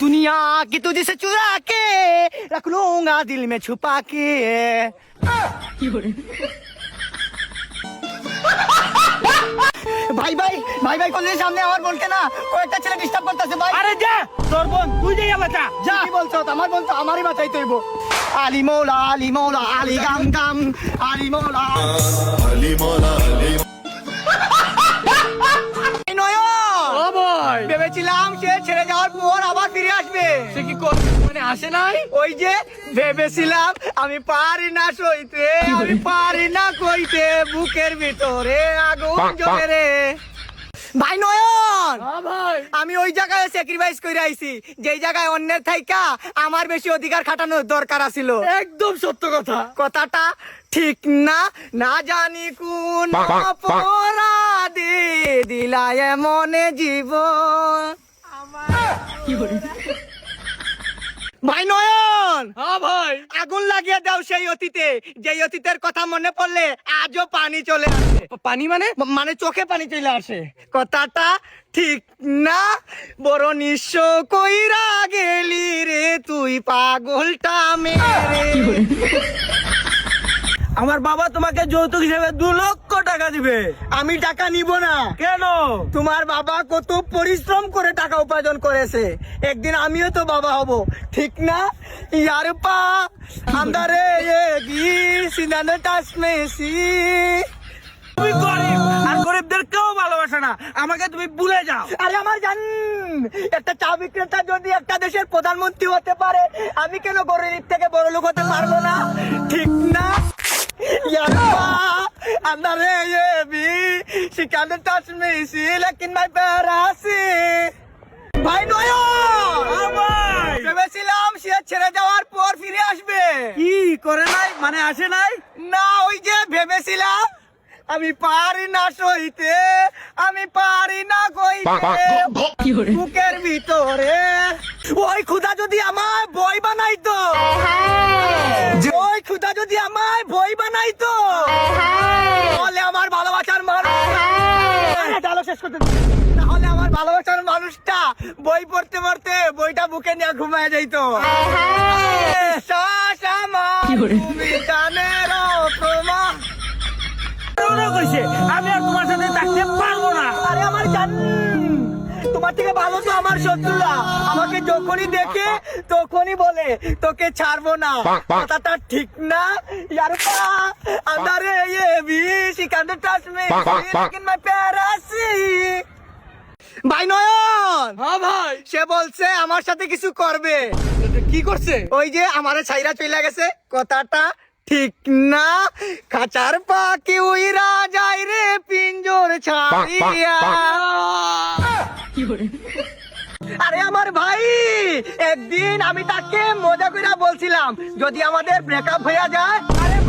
दुनिया की तुझसे चुरा के रख लूंगा दिल में छुपा के। ভাই ভাই ভাই ভাই কোন সামনে আমার বোনকে না কয়েকটা ছেলে ডিস্টার্ব করতেছে ভাই আরে যা তোর বোন তুই যাই বাঁচা যা কি বলছো আমার বোন তো আমারই বাঁচাই তৈব আলি মৌলা আলি মৌলা আলি গাম গাম আলি মৌলা আলি মৌলা আলি ভেবেছিলাম সে ছেড়ে যাওয়ার পর আবার ফিরে আসবে। সে কি মানে আসে নাই? ওই যে ভেবেছিলাম আমি পারি না সইতে আমি পারি না কইতে বুকের ভিতরে আগুন জ্বলে রে। ভাই নয়ন! হ্যাঁ আমি ওই জায়গায় স্যাক্রিফাইস করে আইছি যেই জায়গায় অন্যের থাইকা আমার বেশি অধিকার খাটানোর দরকার আছিল। একদম সত্য কথা। কথাটা ঠিক না না জানি কোন অপরাধে দিলায় মনে জীবন। ভাই নয়ন! হ্যাঁ ভাই। আগুন লাগিয়ে দাও সেই অতীতে। যেই অতীতের কথা মনে পড়লে আজও পানি চলে আসে। পানি মানে? মানে চোখে পানি চলে আসে। কথাটা ঠিক না? বড় নিঃস্ব কইরা গেলি রে তুই পাগলটা মেরে। আমার বাবা তোমাকে যৌতুক হিসেবে দু লক্ষ টাকা দিবে। আমি টাকা নিব না। কেন? তোমার বাবা কত পরিশ্রম করে টাকা উপার্জন করেছে। একদিন আমিও তো বাবা হব ঠিক না? ইয়ার পা আন্দারে সিনানে টাস মেসি। তুমি গরিব আর গরিবদের কেউ ভালোবাসে না। আমাকে তুমি ভুলে যাও। আরে আমার জান একটা চা বিক্রেতা যদি একটা দেশের প্রধানমন্ত্রী হতে পারে আমি কেন গরিব থেকে বড় লোক হতে পারব না? ঠিক না? আন্দারে ये भी শিকানে টাচ মেসি লেকিন মাই প্যারাসি ভাই নয়ন ভাই ভেবেছিলাম সে ছেড়ে যাওয়ার পর ফিরে আসবে কি করে নাই মানে আসে নাই না ওই যে ভেবেছিলাম আমি পারি না সইতে আমি পারি না কইতে বুকের ভিতরে ওই খুদা যদি আমায় বই পড়তে পড়তে বইটা বুকে নিয়ে ঘুমায় যাইতো। আমি আর তোমার সাথে থাকতে পারব না। আরে আমার জান তোমার থেকে ভালো তো আমার শত্রুরা। আমাকে যখনই দেখে তখনই বলে তোকে ছাড়বো না। কথাটা ঠিক না। ইয়ার পা আন্দারে ইয়ে বি সি কান্ড টাচ মে ইন মাই প্যারাসি ভাই নয়ন! হ্যাঁ ভাই। সে বলছে আমার সাথে কিছু করবে। কি করছে? ওই যে আমার ছাইরা চলে গেছে। কথাটা ঠিক না। খাঁচার পাখি উইরা যায় রে পিঞ্জর ছাড়িয়া। আরে আমার ভাই একদিন আমি তাকে মজা কইরা বলছিলাম যদি আমাদের ব্রেকআপ হয়ে যায়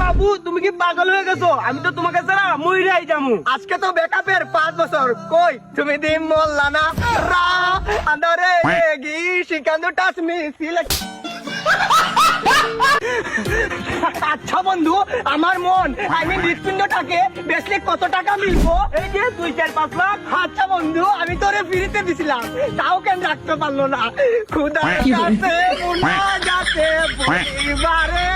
বাবু তুমি কি পাগল হয়ে গেছো? আমি তো তোমাকে ছাড়া মইরাই যামু। আজকে তো ব্রেকআপের পাঁচ বছর। কই? তুমি দিন মোল্লা না রা আন্দারে গি শিকান্দু টাচ মি সিলেক্ট আচ্ছা বন্ধু আমার মন। আই মিন হৃৎপিণ্ডটাকে বেচলে কত টাকা মিলবো? এই যে দুই চার পাঁচ লাখ। আচ্ছা বন্ধু আমি তোরে ফ্রিতে দিছিলাম। তাও কেন রাখতে পারল না? খুদা কাছে মুনা যাতে পরিবারে